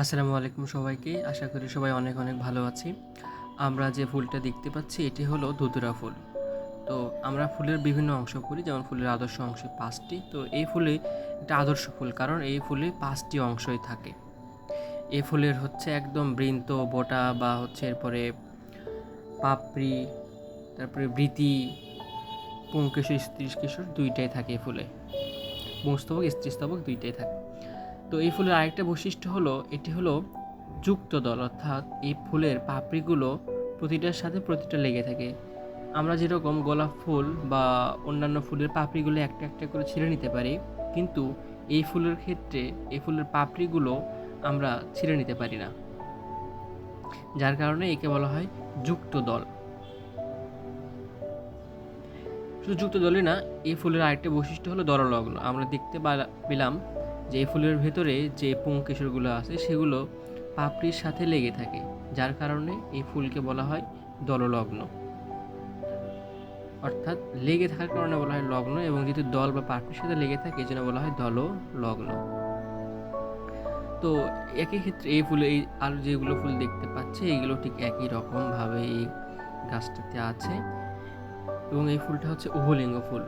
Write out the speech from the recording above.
আসসালামু আলাইকুম সবাইকে। আশা করি সবাই অনেক অনেক ভালো আছি। আমরা যে ফুলটা দেখতে পাচ্ছি, এটি হলো ধুতুরা ফুল। তো আমরা ফুলের বিভিন্ন অংশ করি যেমন ফুলের আদর্শ অংশ পাঁচটি। তো এই ফুলে এটা আদর্শ ফুল, কারণ এই ফুলে পাঁচটি অংশই থাকে। এই ফুলের হচ্ছে একদম বৃন্ত বোটা বা হচ্ছে এরপরে পাপড়ি, তারপরে বৃতি পুংকেশর স্ত্রীকেশর দুইটাই থাকে এই ফুলে। পুংস্তবক স্ত্রীস্তবক, দুইটাই থাকে। তো এই ফুলের আরেকটা বৈশিষ্ট্য হলো, এটি হলো যুক্ত দল, অর্থাৎ এই ফুলের পাপড়িগুলো প্রতিটার সাথে প্রতিটা লেগে থাকে। আমরা যেরকম গোলাপ ফুল বা অন্যান্য ফুলের পাপড়িগুলো একটা একটা করে ছিঁড়ে নিতে পারি, কিন্তু এই ফুলের ক্ষেত্রে এই ফুলের পাপড়িগুলো আমরা ছিঁড়ে নিতে পারি না। যার কারণে একে বলা হয় যুক্ত দল। শুধু যুক্ত দলই না, এই ফুলের আরেকটা বৈশিষ্ট্য হলো দললগ্ন আমরা দেখতে পেলাম যে ফুলের ভেতরে যে পুংকেশরগুলো আছে, সেগুলো পাপড়ির সাথে লেগে থাকে, যার কারণে এই ফুলকে বলা হয় দললগ্ন। অর্থাৎ লেগে থাকার কারণে বলা হয় লগ্ন, এবং যেহেতু দল বা পাপড়ির সাথে লেগে থাকে, এই জন্য বলা হয় দল লগ্ন তো একই ক্ষেত্রে এই ফুলে, এই আরও যেগুলো ফুল দেখতে পাচ্ছে এইগুলো ঠিক একই রকমভাবে এই গাছটাতে আছে, এবং এই ফুলটা হচ্ছে উভলিঙ্গ ফুল।